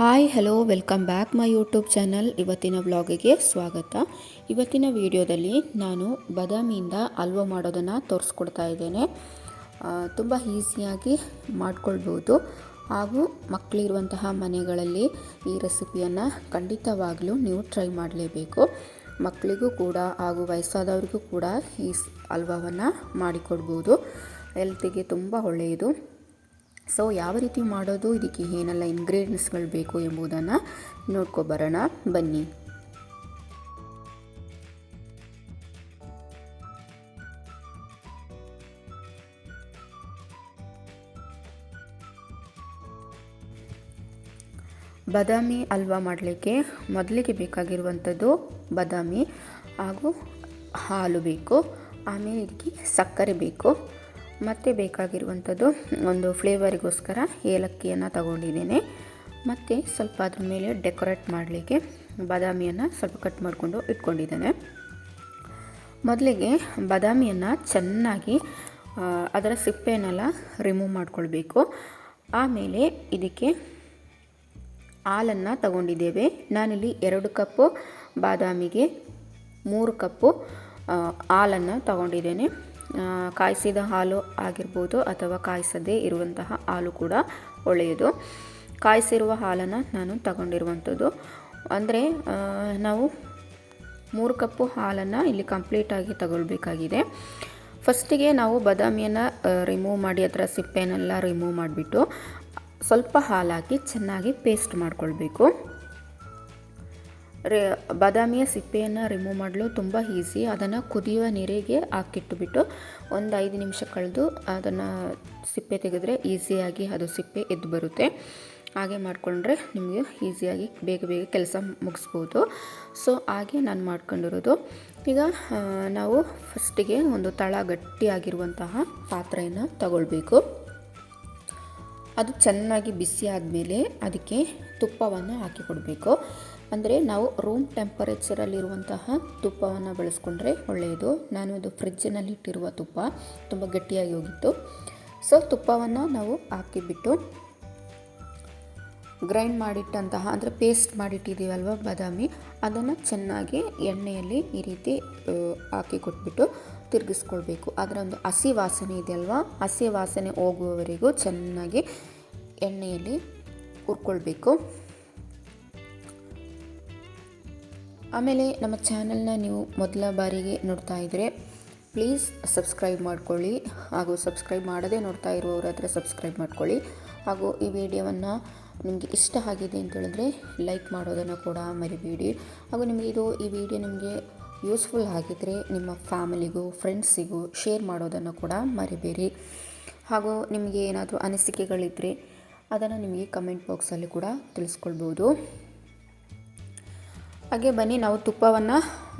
Hi, hello, welcome back my YouTube channel. ಇವತ್ತಿನ ವ್ಲಾಗಿಗೆ ಸ್ವಾಗತ. ಇವತ್ತಿನ ವಿಡಿಯೋದಲ್ಲಿ ನಾನು ಬಾದಾಮಿಯಿಂದ ಹಲ್ವ ಮಾಡೋದನ್ನು ತೋರಿಸ್ಕೊಡ್ತಾ ಇದ್ದೇನೆ. ತುಂಬ ಈಸಿಯಾಗಿ ಮಾಡ್ಕೊಳ್ಬೋದು. ಹಾಗೂ ಮಕ್ಕಳಿರುವಂತಹ ಮನೆಗಳಲ್ಲಿ ಈ ರೆಸಿಪಿಯನ್ನು ಖಂಡಿತವಾಗಲೂ ನೀವು ಟ್ರೈ ಮಾಡಲೇಬೇಕು. ಮಕ್ಕಳಿಗೂ ಕೂಡ ಹಾಗೂ ವಯಸ್ಸಾದವ್ರಿಗೂ ಕೂಡ ಈ ಹಲ್ವವನ್ನು ಮಾಡಿಕೊಡ್ಬೋದು. ಹೆಲ್ತಿಗೆ ತುಂಬ ಒಳ್ಳೆಯದು. ಸೊ ಯಾವ ರೀತಿ ಮಾಡೋದು, ಇದಕ್ಕೆ ಏನೆಲ್ಲ ಇಂಗ್ರೀಡಿಯೆಂಟ್ಸ್ಗಳು ಬೇಕು ಎಂಬುದನ್ನು ನೋಡ್ಕೊಬರೋಣ ಬನ್ನಿ. ಬಾದಾಮಿ ಹಲ್ವಾ ಮಾಡಲಿಕ್ಕೆ? ಮೊದಲಿಗೆ ಬೇಕಾಗಿರುವಂಥದ್ದು ಬಾದಾಮಿ, ಹಾಗೂ ಹಾಲು ಬೇಕು, ಆಮೇಲೆ ಇದಕ್ಕೆ ಸಕ್ಕರೆ ಬೇಕು. ಮತ್ತು ಬೇಕಾಗಿರುವಂಥದ್ದು ಒಂದು ಫ್ಲೇವರಿಗೋಸ್ಕರ ಏಲಕ್ಕಿಯನ್ನು ತಗೊಂಡಿದ್ದೇನೆ. ಮತ್ತು ಸ್ವಲ್ಪ ಅದ್ರ ಮೇಲೆ ಡೆಕೋರೇಟ್ ಮಾಡಲಿಕ್ಕೆ ಬಾದಾಮಿಯನ್ನು ಸ್ವಲ್ಪ ಕಟ್ ಮಾಡಿಕೊಂಡು ಇಟ್ಕೊಂಡಿದ್ದೇನೆ. ಮೊದಲಿಗೆ ಬಾದಾಮಿಯನ್ನು ಚೆನ್ನಾಗಿ ಅದರ ಸಿಪ್ಪೆನೆಲ್ಲ ರಿಮೂವ್ ಮಾಡಿಕೊಳ್ಬೇಕು. ಆಮೇಲೆ ಇದಕ್ಕೆ ಹಾಲನ್ನು ತಗೊಂಡಿದ್ದೇವೆ. ನಾನಿಲ್ಲಿ ಎರಡು ಕಪ್ಪು, ಬಾದಾಮಿಗೆ ಮೂರು ಕಪ್ಪು ಹಾಲನ್ನು ತಗೊಂಡಿದ್ದೇನೆ. ಕಾಯಿಸಿದ ಹಾಲು ಆಗಿರ್ಬೋದು ಅಥವಾ ಕಾಯಿಸದೇ ಇರುವಂತಹ ಹಾಲು ಕೂಡ ಒಳ್ಳೆಯದು. ಕಾಯಿಸಿರುವ ಹಾಲನ್ನು ನಾನು ತಗೊಂಡಿರುವಂಥದ್ದು. ಅಂದರೆ ನಾವು ಮೂರು ಕಪ್ಪು ಹಾಲನ್ನು ಇಲ್ಲಿ ಕಂಪ್ಲೀಟಾಗಿ ತಗೊಳ್ಬೇಕಾಗಿದೆ. ಫಸ್ಟಿಗೆ ನಾವು ಬಾದಾಮಿಯನ್ನು ರಿಮೂವ್ ಮಾಡಿ ಅದರ ಸಿಪ್ಪೆನೆಲ್ಲ ರಿಮೂವ್ ಮಾಡಿಬಿಟ್ಟು ಸ್ವಲ್ಪ ಹಾಲಾಕಿ ಚೆನ್ನಾಗಿ ಪೇಸ್ಟ್ ಮಾಡಿಕೊಳ್ಬೇಕು. ರೇ, ಬಾದಾಮಿಯ ಸಿಪ್ಪೆಯನ್ನು ರಿಮೂವ್ ಮಾಡಲು ತುಂಬ ಈಸಿ ಅದನ್ನು ಕುದಿಯುವ ನೀರಿಗೆ ಹಾಕಿಟ್ಟುಬಿಟ್ಟು ಒಂದು ಐದು ನಿಮಿಷ ಕಳೆದು ಅದನ್ನು ಸಿಪ್ಪೆ ತೆಗೆದ್ರೆ ಈಸಿಯಾಗಿ ಅದು ಸಿಪ್ಪೆ ಎದ್ದು ಬರುತ್ತೆ. ಹಾಗೆ ಮಾಡಿಕೊಂಡ್ರೆ ನಿಮಗೆ ಈಸಿಯಾಗಿ ಬೇಗ ಬೇಗ ಕೆಲಸ ಮುಗಿಸ್ಬೋದು. ಸೊ ಹಾಗೆ ನಾನು ಮಾಡ್ಕೊಂಡಿರೋದು. ಈಗ ನಾವು ಫಸ್ಟಿಗೆ ಒಂದು ತಳ ಗಟ್ಟಿಯಾಗಿರುವಂತಹ ಪಾತ್ರೆಯನ್ನು ತಗೊಳ್ಬೇಕು. ಅದು ಚೆನ್ನಾಗಿ ಬಿಸಿ ಆದಮೇಲೆ ಅದಕ್ಕೆ ತುಪ್ಪವನ್ನು ಹಾಕಿ ಕೊಡಬೇಕು ಅಂದರೆ ನಾವು ರೂಮ್ ಟೆಂಪರೇಚರಲ್ಲಿರುವಂತಹ ತುಪ್ಪವನ್ನು ಬಳಸ್ಕೊಂಡ್ರೆ ಒಳ್ಳೆಯದು. ನಾನು ಅದು ಫ್ರಿಜ್ಜಿನಲ್ಲಿ ಇಟ್ಟಿರುವ ತುಪ್ಪ ತುಂಬ ಗಟ್ಟಿಯಾಗಿ ಹೋಗಿತ್ತು. ಸೊ ತುಪ್ಪವನ್ನು ನಾವು ಹಾಕಿಬಿಟ್ಟು ಗ್ರೈಂಡ್ ಮಾಡಿಟ್ಟಂತಹ, ಅಂದರೆ ಪೇಸ್ಟ್ ಮಾಡಿಟ್ಟಿದ್ದೀವಲ್ವ ಬಾದಾಮಿ, ಅದನ್ನು ಚೆನ್ನಾಗಿ ಎಣ್ಣೆಯಲ್ಲಿ ಈ ರೀತಿ ಹಾಕಿ ಕೊಟ್ಬಿಟ್ಟು ತಿರುಗಿಸ್ಕೊಳ್ಬೇಕು. ಅದರ ಒಂದು ಹಸಿ ವಾಸನೆ ಇದೆಯಲ್ವ? ಹಸಿ ವಾಸನೆ ಹೋಗುವವರೆಗೂ ಚೆನ್ನಾಗಿ ಎಣ್ಣೆಯಲ್ಲಿ ಹುರ್ಕೊಳ್ಬೇಕು. ಆಮೇಲೆ ನಮ್ಮ ಚಾನಲ್ನ ನೀವು ಮೊದಲ ಬಾರಿಗೆ ನೋಡ್ತಾ ಇದ್ದರೆ ಪ್ಲೀಸ್ ಸಬ್ಸ್ಕ್ರೈಬ್ ಮಾಡ್ಕೊಳ್ಳಿ. ಹಾಗೂ ಸಬ್ಸ್ಕ್ರೈಬ್ ಮಾಡದೇ ನೋಡ್ತಾ ಇರುವವರ ಹತ್ರ ಸಬ್ಸ್ಕ್ರೈಬ್ ಮಾಡ್ಕೊಳ್ಳಿ. ಹಾಗೂ ಈ ವಿಡಿಯೋವನ್ನು ನಿಮಗೆ ಇಷ್ಟ ಆಗಿದೆ ಅಂತ ಹೇಳಿದ್ರೆ ಲೈಕ್ ಮಾಡೋದನ್ನು ಕೂಡ ಮರಿಬೇಡಿ. ಹಾಗೂ ನಿಮಗೆ ಇದು ಈ ವಿಡಿಯೋ ನಿಮಗೆ ಯೂಸ್ಫುಲ್ ಆಗಿದ್ದರೆ ನಿಮ್ಮ ಫ್ಯಾಮಿಲಿಗೂ, ಫ್ರೆಂಡ್ಸಿಗೂ ಶೇರ್ ಮಾಡೋದನ್ನು ಕೂಡ ಮರಿಬೇಡಿ. ಹಾಗೂ ನಿಮಗೆ ಏನಾದರೂ ಅನಿಸಿಕೆಗಳಿದ್ದರೆ ಅದನ್ನು ನಿಮಗೆ ಕಮೆಂಟ್ ಬಾಕ್ಸಲ್ಲಿ ಕೂಡ ತಿಳಿಸ್ಕೊಳ್ಬೋದು. ಹಾಗೆ ಬನ್ನಿ, ನಾವು ತುಪ್ಪವನ್ನು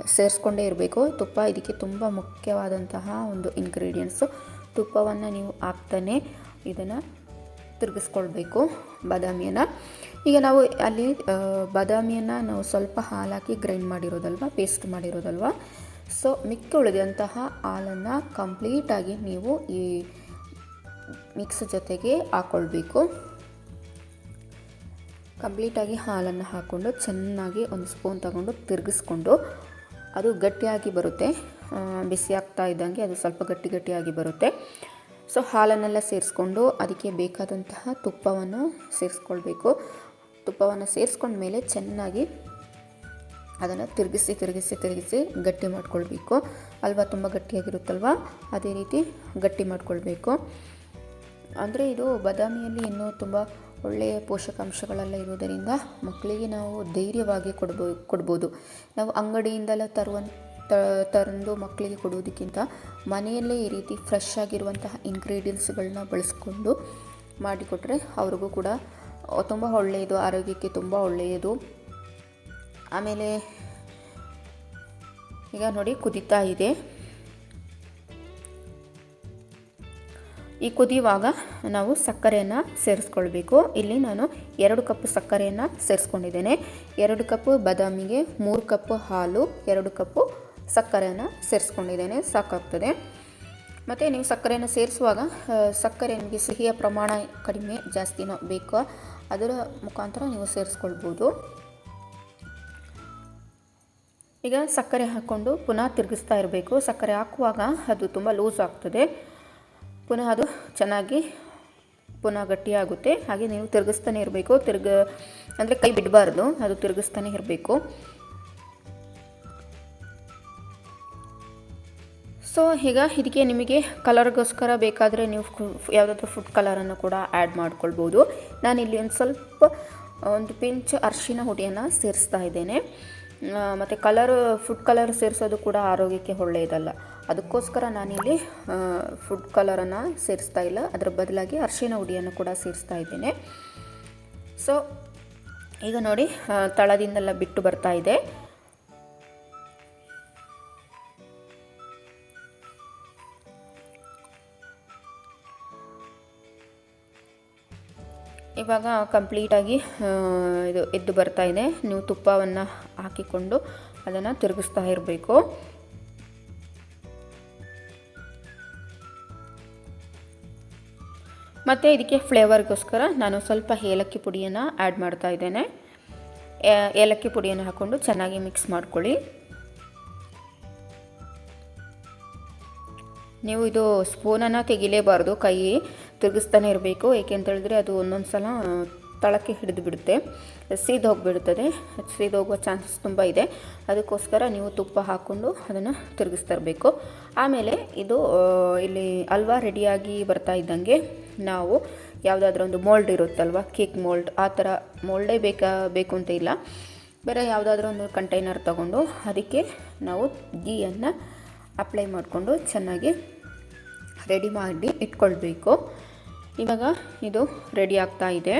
ಸೇರಿಸ್ಕೊಂಡೇ ಇರಬೇಕು. ತುಪ್ಪ ಇದಕ್ಕೆ ತುಂಬ ಮುಖ್ಯವಾದಂತಹ ಒಂದು ಇಂಗ್ರೀಡಿಯೆಂಟ್ಸು ತುಪ್ಪವನ್ನು ನೀವು ಹಾಕ್ತಾನೆ ಇದನ್ನು ತಿರುಗಿಸ್ಕೊಳ್ಬೇಕು ಬಾದಾಮಿಯನ್ನು. ಈಗ ನಾವು ಅಲ್ಲಿ ಬಾದಾಮಿಯನ್ನು ನಾವು ಸ್ವಲ್ಪ ಹಾಲಾಕಿ ಗ್ರೈಂಡ್ ಮಾಡಿರೋದಲ್ವ ಪೇಸ್ಟ್ ಮಾಡಿರೋದಲ್ವ? ಸೊ ಮಿಕ್ಕ ಉಳಿದಂತಹ ಹಾಲನ್ನು ಕಂಪ್ಲೀಟಾಗಿ ನೀವು ಈ ಮಿಕ್ಸ್ ಜೊತೆಗೆ ಹಾಕ್ಕೊಳ್ಬೇಕು ಕಂಪ್ಲೀಟಾಗಿ ಹಾಲನ್ನು ಹಾಕ್ಕೊಂಡು ಚೆನ್ನಾಗಿ ಒಂದು ಸ್ಪೂನ್ ತಗೊಂಡು ತಿರುಗಿಸ್ಕೊಂಡು ಅದು ಗಟ್ಟಿಯಾಗಿ ಬರುತ್ತೆ. ಬಿಸಿ ಆಗ್ತಾ ಇದ್ದಂಗೆ ಅದು ಸ್ವಲ್ಪ ಗಟ್ಟಿ ಗಟ್ಟಿಯಾಗಿ ಬರುತ್ತೆ. ಸೊ ಹಾಲನ್ನೆಲ್ಲ ಸೇರಿಸ್ಕೊಂಡು ಅದಕ್ಕೆ ಬೇಕಾದಂತಹ ತುಪ್ಪವನ್ನು ಸೇರಿಸ್ಕೊಳ್ಬೇಕು. ತುಪ್ಪವನ್ನು ಸೇರಿಸ್ಕೊಂಡ್ಮೇಲೆ ಚೆನ್ನಾಗಿ ಅದನ್ನು ತಿರುಗಿಸಿ ತಿರುಗಿಸಿ ತಿರುಗಿಸಿ ಗಟ್ಟಿ ಮಾಡ್ಕೊಳ್ಬೇಕು. ಅಲ್ವಾ? ತುಂಬ ಗಟ್ಟಿಯಾಗಿರುತ್ತಲ್ವ? ಅದೇ ರೀತಿ ಗಟ್ಟಿ ಮಾಡ್ಕೊಳ್ಬೇಕು. ಅಂದರೆ ಇದು ಬಾದಾಮಿಯಲ್ಲಿ ಇನ್ನೂ ತುಂಬ ಒಳ್ಳೆಯ ಪೋಷಕಾಂಶಗಳೆಲ್ಲ ಇರುವುದರಿಂದ ಮಕ್ಕಳಿಗೆ ನಾವು ಧೈರ್ಯವಾಗಿ ಕೊಡ್ಬೋ, ಕೊಡ್ಬೋದು. ನಾವು ಅಂಗಡಿಯಿಂದೆಲ್ಲ ತರುವಂಥ ತಂದು ಮಕ್ಕಳಿಗೆ ಕೊಡೋದಕ್ಕಿಂತ ಮನೆಯಲ್ಲೇ ಈ ರೀತಿ ಫ್ರೆಶ್ ಆಗಿರುವಂತಹ ಇಂಗ್ರೀಡಿಯೆಂಟ್ಸ್ಗಳನ್ನ ಬಳಸ್ಕೊಂಡು ಮಾಡಿಕೊಟ್ರೆ ಅವ್ರಿಗೂ ಕೂಡ ತುಂಬ ಒಳ್ಳೆಯದು, ಆರೋಗ್ಯಕ್ಕೆ ತುಂಬ ಒಳ್ಳೆಯದು. ಆಮೇಲೆ ಈಗ ನೋಡಿ ಕುದೀತಾ ಇದೆ. ಈ ಕುದಿಯುವಾಗ ನಾವು ಸಕ್ಕರೆಯನ್ನು ಸೇರಿಸ್ಕೊಳ್ಬೇಕು. ಇಲ್ಲಿ ನಾನು ಎರಡು ಕಪ್ಪು ಸಕ್ಕರೆಯನ್ನು ಸೇರಿಸ್ಕೊಂಡಿದ್ದೇನೆ. ಎರಡು ಕಪ್ಪು ಬಾದಾಮಿಗೆ ಮೂರು ಕಪ್ಪು ಹಾಲು, ಎರಡು ಕಪ್ಪು ಸಕ್ಕರೆಯನ್ನು ಸೇರಿಸ್ಕೊಂಡಿದ್ದೇನೆ, ಸಾಕಾಗ್ತದೆ. ಮತ್ತು ನೀವು ಸಕ್ಕರೆಯನ್ನು ಸೇರಿಸುವಾಗ ಸಕ್ಕರೆ ನಿಮಗೆ ಸಿಹಿಯ ಪ್ರಮಾಣ ಕಡಿಮೆ ಜಾಸ್ತಿನೋ ಬೇಕೋ. ಅದರ ಮುಖಾಂತರ ನೀವು ಸೇರಿಸ್ಕೊಳ್ಬೋದು. ಈಗ ಸಕ್ಕರೆ ಹಾಕ್ಕೊಂಡು ಪುನಃ ತಿರುಗಿಸ್ತಾ ಇರಬೇಕು. ಸಕ್ಕರೆ ಹಾಕುವಾಗ ಅದು ತುಂಬ ಲೂಸ್ ಆಗ್ತದೆ. ಪುನಃ ಅದು ಚೆನ್ನಾಗಿ ಪುನಃ ಗಟ್ಟಿಯಾಗುತ್ತೆ. ಹಾಗೆ ನೀವು ತಿರುಗಿಸ್ತಾನೆ ಇರಬೇಕು. ತಿರ್ಗ, ಅಂದರೆ ಕೈ ಬಿಡಬಾರ್ದು. ಅದು ತಿರುಗಿಸ್ತಾನೆ ಇರಬೇಕು. ಸೊ ಈಗ ಇದಕ್ಕೆ ನಿಮಗೆ ಕಲರ್ಗೋಸ್ಕರ ಬೇಕಾದರೆ ನೀವು ಯಾವುದಾದ್ರೂ ಫುಡ್ ಕಲರನ್ನು ಕೂಡ ಆ್ಯಡ್ ಮಾಡ್ಕೊಳ್ಬೋದು. ನಾನಿಲ್ಲಿ ಒಂದು ಸ್ವಲ್ಪ, ಒಂದು ಪಿಂಚ್ ಅರಿಶಿನ ಹುಡಿಯನ್ನು ಸೇರಿಸ್ತಾ ಇದ್ದೇನೆ. ಮತ್ತು ಕಲರ್ ಫುಡ್ ಕಲರ್ ಸೇರಿಸೋದು ಕೂಡ ಆರೋಗ್ಯಕ್ಕೆ ಒಳ್ಳೆಯದಲ್ಲ. ಅದಕ್ಕೋಸ್ಕರ ನಾನಿಲ್ಲಿ ಫುಡ್ ಕಲರನ್ನು ಸೇರಿಸ್ತಾ ಇಲ್ಲ. ಅದರ ಬದಲಾಗಿ ಅರಿಶಿನ ಹುಡಿಯನ್ನು ಕೂಡ ಸೇರಿಸ್ತಾ ಇದ್ದೇನೆ. ಸೊ ಈಗ ನೋಡಿ ತಳದಿಂದೆಲ್ಲ ಬಿಟ್ಟು ಬರ್ತಾ ಇದೆ. ಇವಾಗ ಕಂಪ್ಲೀಟಾಗಿ ಇದು ಎದ್ದು ಬರ್ತಾ ಇದೆ. ನೀವು ತುಪ್ಪವನ್ನು ಹಾಕಿಕೊಂಡು ಅದನ್ನು ತಿರುಗಿಸ್ತಾ ಇರಬೇಕು. ಮತ್ತು ಇದಕ್ಕೆ ಫ್ಲೇವರ್ಗೋಸ್ಕರ ನಾನು ಸ್ವಲ್ಪ ಏಲಕ್ಕಿ ಪುಡಿಯನ್ನು ಆ್ಯಡ್ ಮಾಡ್ತಾ ಇದ್ದೇನೆ. ಏಲಕ್ಕಿ ಪುಡಿಯನ್ನು ಹಾಕ್ಕೊಂಡು ಚೆನ್ನಾಗಿ ಮಿಕ್ಸ್ ಮಾಡ್ಕೊಳ್ಳಿ. ನೀವು ಇದು ಸ್ಪೂನನ್ನು ತೆಗಿಲೇಬಾರ್ದು ಕೈ ತಿರುಗಿಸ್ತಾನೆ ಇರಬೇಕು. ಏಕೆ ಅಂತ ಹೇಳಿದ್ರೆ ಅದು ಒಂದೊಂದು ಸಲ ತಳಕ್ಕೆ ಹಿಡಿದು ಬಿಡುತ್ತೆ. ಸೀದೋಗ್ಬಿಡುತ್ತದೆ ಸೀದೋಗುವ ಚಾನ್ಸಸ್ ತುಂಬ ಇದೆ. ಅದಕ್ಕೋಸ್ಕರ ನೀವು ತುಪ್ಪ ಹಾಕ್ಕೊಂಡು ಅದನ್ನು ತಿರುಗಿಸ್ತಾ ಇರಬೇಕು. ಆಮೇಲೆ ಇದು ಇಲ್ಲಿ ಹಲ್ವಾ ರೆಡಿಯಾಗಿ ಬರ್ತಾ ಇದ್ದಂಗೆ ನಾವು ಯಾವುದಾದ್ರೂ ಒಂದು ಮೋಲ್ಡ್ ಇರುತ್ತಲ್ವ? Cake mould. ಆ ಥರ ಮೋಲ್ಡೇ ಬೇಕಾ, ಬೇಕು ಅಂತ ಇಲ್ಲ. ಬೇರೆ ಯಾವುದಾದ್ರೂ ಒಂದು ಕಂಟೈನರ್ ತಗೊಂಡು ಅದಕ್ಕೆ ನಾವು ಗೀಯನ್ನು ಅಪ್ಲೈ ಮಾಡಿಕೊಂಡು ಚೆನ್ನಾಗಿ ರೆಡಿ ಮಾಡಿ ಇಟ್ಕೊಳ್ಬೇಕು. ಇವಾಗ ಇದು ರೆಡಿ ಆಗ್ತಾ ಇದೆ.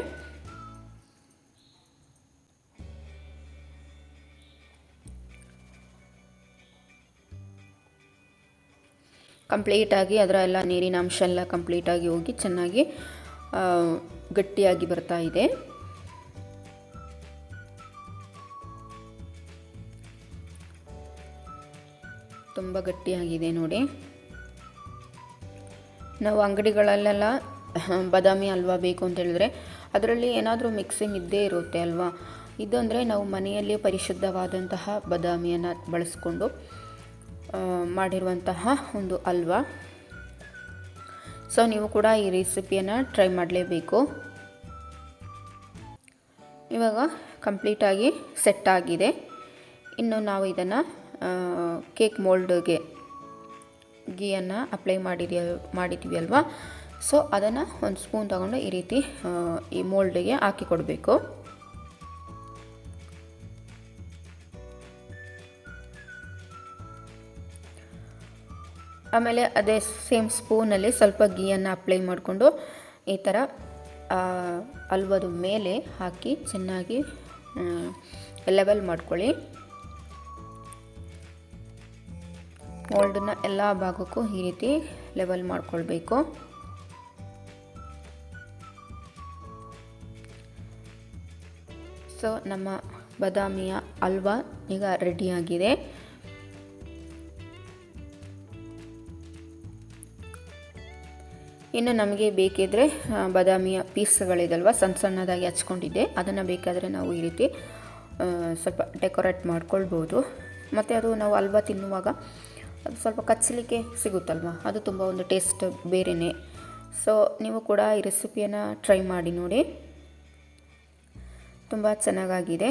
ಕಂಪ್ಲೀಟಾಗಿ ಅದರ ಎಲ್ಲ ನೀರಿನ ಅಂಶ ಎಲ್ಲ ಕಂಪ್ಲೀಟಾಗಿ ಹೋಗಿ ಚೆನ್ನಾಗಿ ಗಟ್ಟಿಯಾಗಿ ಬರ್ತಾ ಇದೆ. ತುಂಬ ಗಟ್ಟಿಯಾಗಿದೆ ನೋಡಿ. ನಾವು ಅಂಗಡಿಗಳಲ್ಲೆಲ್ಲ ಬಾದಾಮಿ ಹಲ್ವಾ ಬೇಕು ಅಂತ ಹೇಳಿದ್ರೆ, ಅದರಲ್ಲಿ ಏನಾದರೂ ಮಿಕ್ಸಿಂಗ್ ಇದ್ದೇ ಇರುತ್ತೆ ಅಲ್ವಾ? ಇದಂದರೆ ನಾವು ಮನೆಯಲ್ಲಿ ಪರಿಶುದ್ಧವಾದಂತಹ ಬಾದಾಮಿಯನ್ನು ಬಳಸ್ಕೊಂಡು ಮಾಡಿರುವಂತಹ ಒಂದು ಹಲ್ವಾ ಸೊ ನೀವು ಕೂಡ ಈ ರೆಸಿಪಿಯನ್ನು ಟ್ರೈ ಮಾಡಲೇಬೇಕು. ಇವಾಗ ಕಂಪ್ಲೀಟಾಗಿ ಸೆಟ್ ಆಗಿದೆ. ಇನ್ನು ನಾವು ಇದನ್ನು ಕೇಕ್ ಮೋಲ್ಡ್ಗೆ ಗೀಯನ್ನು ಅಪ್ಲೈ ಮಾಡಿದ ಮಾಡಿದ್ದೀವಿ ಅಲ್ವಾ? ಸೊ, ಅದನ್ನು ಒಂದು ಸ್ಪೂನ್ ತಗೊಂಡು ಈ ರೀತಿ ಈ ಮೋಲ್ಡಿಗೆ ಹಾಕಿ ಕೊಡಬೇಕು. ಆಮೇಲೆ ಅದೇ ಸೇಮ್ ಸ್ಪೂನಲ್ಲಿ ಸ್ವಲ್ಪ ಗೀಯನ್ನು ಅಪ್ಲೈ ಮಾಡಿಕೊಂಡು ಈ ಥರ ಅಲ್ವದ ಮೇಲೆ ಹಾಕಿ ಚೆನ್ನಾಗಿ ಲೆವೆಲ್ ಮಾಡ್ಕೊಳ್ಳಿ. ಮೋಲ್ಡನ್ನ ಎಲ್ಲ ಭಾಗಕ್ಕೂ ಈ ರೀತಿ ಲೆವೆಲ್ ಮಾಡ್ಕೊಳ್ಬೇಕು. ಸೊ, ನಮ್ಮ ಬಾದಾಮಿಯ ಹಲ್ವಾ ಈಗ ರೆಡಿಯಾಗಿದೆ ಇನ್ನು ನಮಗೆ ಬೇಕಿದ್ದರೆ ಬಾದಾಮಿಯ ಪೀಸ್ಗಳಿದಲ್ವ ಸಣ್ಣ ಸಣ್ಣದಾಗಿ ಹಚ್ಕೊಂಡಿದ್ದೆ. ಅದನ್ನು ಬೇಕಾದರೆ ನಾವು ಈ ರೀತಿ ಸ್ವಲ್ಪ ಡೆಕೋರೇಟ್ ಮಾಡ್ಕೊಳ್ಬೋದು. ಮತ್ತು ಅದು ನಾವು ಹಲ್ವಾ ತಿನ್ನುವಾಗ, ಅದು ಸ್ವಲ್ಪ ಕಚ್ಚಲಿಕ್ಕೆ ಸಿಗುತ್ತಲ್ವ? ಅದು ತುಂಬ ಒಂದು ಟೇಸ್ಟ್ ಬೇರೆಯೇ ಸೊ ನೀವು ಕೂಡ ಈ ರೆಸಿಪಿಯನ್ನು ಟ್ರೈ ಮಾಡಿ ನೋಡಿ. ತುಂಬ ಚೆನ್ನಾಗಾಗಿದೆ.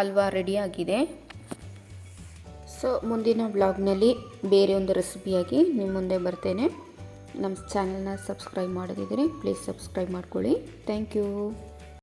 ಅಲ್ವಾ ರೆಡಿಯಾಗಿದೆ ಸೊ ಮುಂದಿನ ಬ್ಲಾಗ್ನಲ್ಲಿ ಬೇರೆ ಒಂದು ರೆಸಿಪಿಯಾಗಿ ನಿಮ್ಮ ಮುಂದೆ ಬರ್ತೇನೆ. ನಮ್ಮ ಚಾನಲ್ನ ಸಬ್ಸ್ಕ್ರೈಬ್ ಮಾಡದಿದ್ದರೆ ಪ್ಲೀಸ್ ಸಬ್ಸ್ಕ್ರೈಬ್ ಮಾಡ್ಕೊಳ್ಳಿ. Thank you